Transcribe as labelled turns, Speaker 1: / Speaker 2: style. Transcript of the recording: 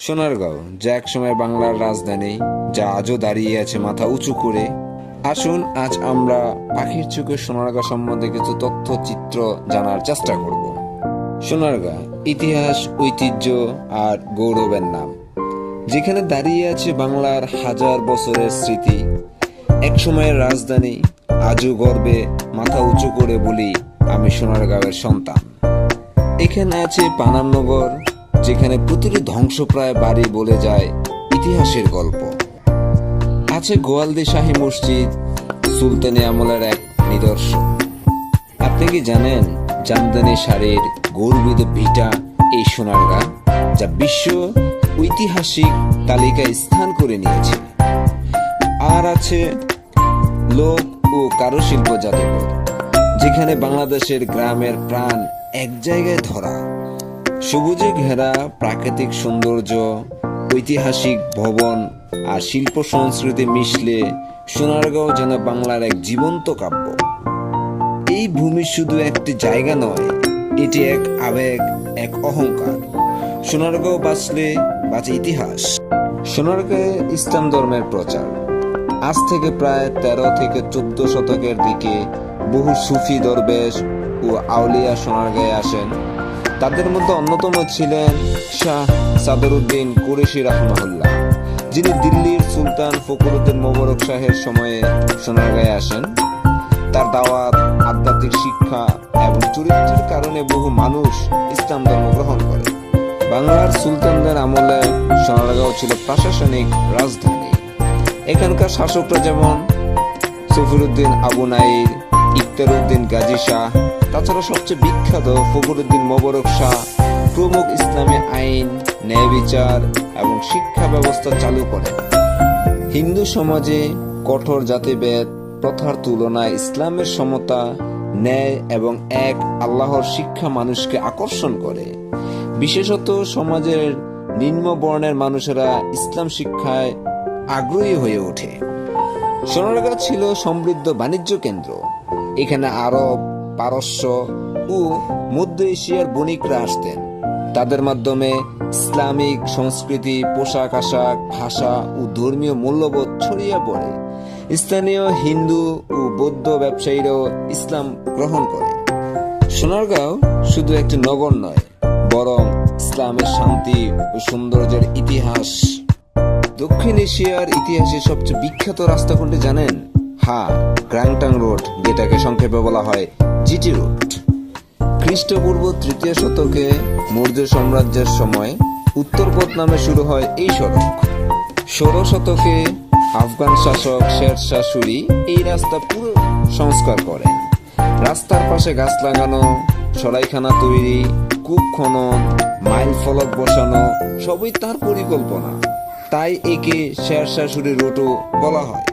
Speaker 1: সোনারগাঁও, যা একসময় বাংলার রাজধানী, যা আজও দাঁড়িয়ে আছে মাথা উঁচু করে। আসুন, আজ আমরা পাখির চোখে সোনারগাঁ সম্বন্ধে কিছু তথ্য, চিত্র জানার চেষ্টা করব। সোনারগাঁ, ইতিহাস, ঐতিহ্য আর গৌরবের নাম। যেখানে দাঁড়িয়ে আছে বাংলার হাজার বছরের স্মৃতি, একসময়ের রাজধানী, আজও গর্বে মাথা উঁচু করে বলি আমি সোনারগাঁওয়ের সন্তান। এখানে আছে পানামনগর যেখানে প্রতিটি ধ্বংসপ্রায় বাড়ি বলে যায় ইতিহাসের গল্প। আছে গোয়ালদি শাহী মসজিদ, সুলতানি আমলের এক নিদর্শন। আপনি কি জানেন জামদানি শাড়ির গর্বিত ভিটা এই সোনারগাঁ যা বিশ্ব ঐতিহাসিক তালিকায় স্থান করে নিয়েছে? আর আছে লোক ও কারুশিল্প জাদুঘর যেখানে বাংলাদেশের গ্রামের প্রাণ এক জায়গায় ধরা। সবুজে ঘেরা প্রাকৃতিক সৌন্দর্য, ঐতিহাসিক ভবন আর শিল্প সংস্কৃতি মিশলে সোনারগাঁও যেন বাংলার এক জীবন্ত কাব্য। এই ভূমি শুধু একটি জায়গা নয়, এটি এক আবেগ, এক অহংকার। সোনারগাঁও বাঁচলে বাঁচে ইতিহাস। সোনারগাঁয়ে ইসলাম ধর্মের প্রচার। আজ থেকে প্রায় তেরো থেকে চোদ্দ শতকের দিকে বহু সুফি দরবেশ ও আউলিয়া সোনারগাঁয়ে আসেন। তাদের মধ্যে অন্যতম ছিলেন শাহ সাদরুদ্দিন কুরেশি রাহমাহুল্লাহ, যিনি দিল্লির সুলতান ফখরুদ্দিন মোবারক শাহের সময়ে সোনারগাঁয়ে আসেন। তার দাওয়াত, আধ্যাত্মিক শিক্ষা এবং চরিত্রের কারণে বহু মানুষ ইসলাম ধর্ম গ্রহণ করে। বাংলার সুলতানদের আমলে সোনারগাঁও ছিল প্রশাসনিক রাজধানী। এখানকার শাসকরা যেমন সফিরুদ্দিন আবু নাইর ইকতারউদ্দিন গাজী শাহ, তাছাড়া সবচেয়ে বিখ্যাত ফখরুদ্দিন মোবারক শাহ, প্রমুখ ইসলামী আইন, ন্যায় বিচার এবং শিক্ষা ব্যবস্থা চালু করেন। হিন্দু সমাজে কঠোর জাতিভেদ, প্রথার তুলনায় ইসলামের সমতা, ন্যায় এবং এক আল্লাহর শিক্ষা মানুষকে আকর্ষণ করে। বিশেষত সমাজের নিম্ন বর্ণের মানুষেরা ইসলাম শিক্ষায় আগ্রহী হয়ে ওঠে। সোনারগাঁ ছিল সমৃদ্ধ বাণিজ্য কেন্দ্র। এখানে আরব, পারস্য ও মধ্য এশিয়ার বণিকরা আসতেন। তাদের মাধ্যমে ইসলামিক সংস্কৃতি, পোশাক, আশাক, ভাষা ও ধর্মীয় মূল্যবোধ ছড়িয়ে পড়ে। স্থানীয় হিন্দু ও বৌদ্ধ ব্যবসায়ীরাও ইসলাম গ্রহণ করে। সোনারগাঁও শুধু একটি নগর নয়, বরং ইসলামের শান্তি ও সৌন্দর্যের ইতিহাস। দক্ষিণ এশিয়ার ইতিহাসে সবচেয়ে বিখ্যাত রাস্তা কোনটি জানেন? হ্যাঁ গ্রাংটাং রোড, যেটাকে সংক্ষেপে বলা হয় জিটি রোড। খ্রিস্টপূর্ব তৃতীয় শতকে মৌর্য সাম্রাজ্যের সময় উত্তরপথ নামে শুরু হয় এই সড়ক। ষোলো শতকে আফগান শাসক শের সুরি এই রাস্তা পুরো সংস্কার করেন। রাস্তার পাশে গাছ লাগানো সরাইখানা তৈরি, কূপ খনন, মাইল ফলক বসানো, সবই তার পরিকল্পনা। তাই একে শের সুরি রোডও বলা হয়।